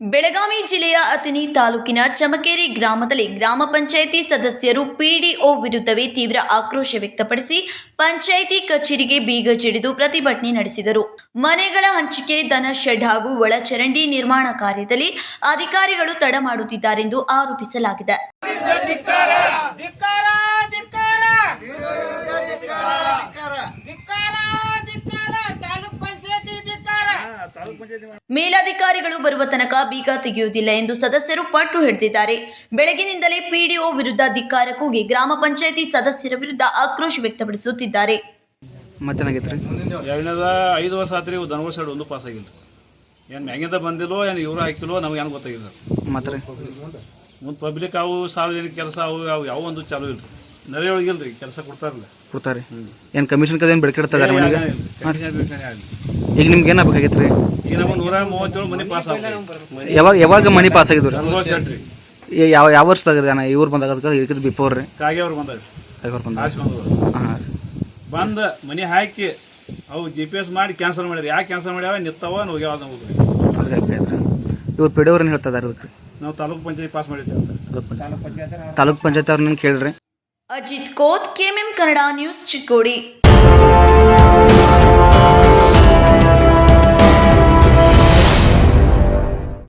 ಬೆಳಗಾವಿ ಜಿಲ್ಲೆಯ ಅತಿನಿ ತಾಲೂಕಿನ ಚಮಕೇರಿ ಗ್ರಾಮದಲ್ಲಿ ಗ್ರಾಮ ಪಂಚಾಯಿತಿ ಸದಸ್ಯರು ಪಿಡಿಒ ವಿರುದ್ಧವೇ ತೀವ್ರ ಆಕ್ರೋಶ ವ್ಯಕ್ತಪಡಿಸಿ ಪಂಚಾಯಿತಿ ಕಚೇರಿಗೆ ಬೀಗ ಜಡಿದು ಪ್ರತಿಭಟನೆ ನಡೆಸಿದರು. ಮನೆಗಳ ಹಂಚಿಕೆ, ದನ ಶೆಡ್ ಹಾಗೂ ಒಳಚರಂಡಿ ನಿರ್ಮಾಣ ಕಾರ್ಯದಲ್ಲಿ ಅಧಿಕಾರಿಗಳು ತಡ ಮಾಡುತ್ತಿದ್ದಾರೆಂದು ಆರೋಪಿಸಲಾಗಿದೆ ಧಿಕ್ಕಾರ ಧಿಕ್ಕಾರ ಧಿಕ್ಕಾರ ಧಿಕ್ಕಾರ ತಾಲೂಕ್ ಪಂಚಾಯತಿ ಧಿಕ್ಕಾರ ಮೇಲಾಧಿಕಾರಿಗಳು ಬರುವ ತನಕ ಬೀಗ ತೆಗೆಯುವುದಿಲ್ಲ ಎಂದು ಸದಸ್ಯರು ಪಟ್ಟು ಹಿಡಿದಿದ್ದಾರೆ. ಬೆಳಗಿನಿಂದಲೇ ಪಿಡಿಒ ವಿರುದ್ಧ ಧಿಕ್ಕಾರ ಕೂಗಿ ಗ್ರಾಮ ಪಂಚಾಯಿತಿ ಸದಸ್ಯರ ವಿರುದ್ಧ ಆಕ್ರೋಶ ವ್ಯಕ್ತಪಡಿಸುತ್ತಿದ್ದಾರೆ. ಎರಡನೇದ ಐದು ವರ್ಷ ಆತ್ರಿ ಇವು ದನಗಳ ಸೈಡ್ ಒಂದು ಪಾಸ್ ಆಗಿಲ್ಲ ಏನು ಮ್ಯಾಗಿಂದ ಬಂದಿಲ್ಲೋ ಏನು ಇವರು ಹಾಕಿಲ್ಲೋ ನಮ್ಗೆ ಏನು ಗೊತ್ತಾಗಿಲ್ಲ. ಮತ್ತೆ ಮುಂದೆ ಪಬ್ಲಿಕ್ ಅವು ಸಾರ್ವಜನಿಕ ಕೆಲಸ ಅವು ಅವು ಯಾವ ಒಂದು ಚಾಲೂ ಇಲ್ಲ ನರೆ ಒಳಗಿಲ್ಲ ಕೆಲಸ ಕೊಡ್ತಾರಲ್ಲ. ಕೊಡ್ತಾರೆ ಏನು ಕಮಿಷನ್ ಕದ ಏನು ಬೆಳಕಿಡ್ತದಾರೆ ಮನೆಗೆ? ಈಗ ಈಗ ನಿಮ್ಗೆ ಬೇಕಾಗಿತ್ತು ರೀ ನಮ್ಮ ನೂರ ಮೂವತ್ತೇಳು ಮನೆ ಪಾಸ್ ಆಗ್ತದೆ ಯಾವಾಗ ಯಾವಾಗ ಮನಿ ಪಾಸ್ ಆಗಿದ್ರು? ಯಾವ ಯಾವ ವರ್ಷದಾಗ ಅಣ್ಣ? ಇವ್ರು ಬಂದಾಗ ಅದಕ್ಕೆ ಇದಕ್ಕೆ ಬಿಫೋರ್ ರೀ. ಕಾಗೆ ಅವ್ರು ಬಂದಾಗ ಐವರ್ ಬಂದ ಮನಿ ಹಾಂ ಬಂದ ಮನೆ ಹಾಕಿ ಅವು ಜಿ ಪಿ ಎಸ್ ಮಾಡಿ ಕ್ಯಾನ್ಸಲ್ ಮಾಡ್ಯಾರ ಯಾಕೆ ಕ್ಯಾನ್ಸಲ್ ಮಾಡ್ಯಾವ? ನಿತ್ತಾವ ಹೋಗ್ಯಾವ ಇವ್ರು ಪಿಡಿಯವ್ರನ್ನ ಏನು ಹೇಳ್ತಾ ಇದಾರೆ ಅದಕ್ಕೆ? ನಾವು ತಾಲೂಕು ಪಂಚಾಯತ್ ಪಾಸ್ ಮಾಡಿದ್ದೇವೆ ತಾಲೂಕು ಪಂಚಾಯತ್ ಅವ್ರನ್ನ ಕೇಳಿರಿ? અજીત કોત કેમ એમ કનડા ન્યૂઝ ચિકોડી.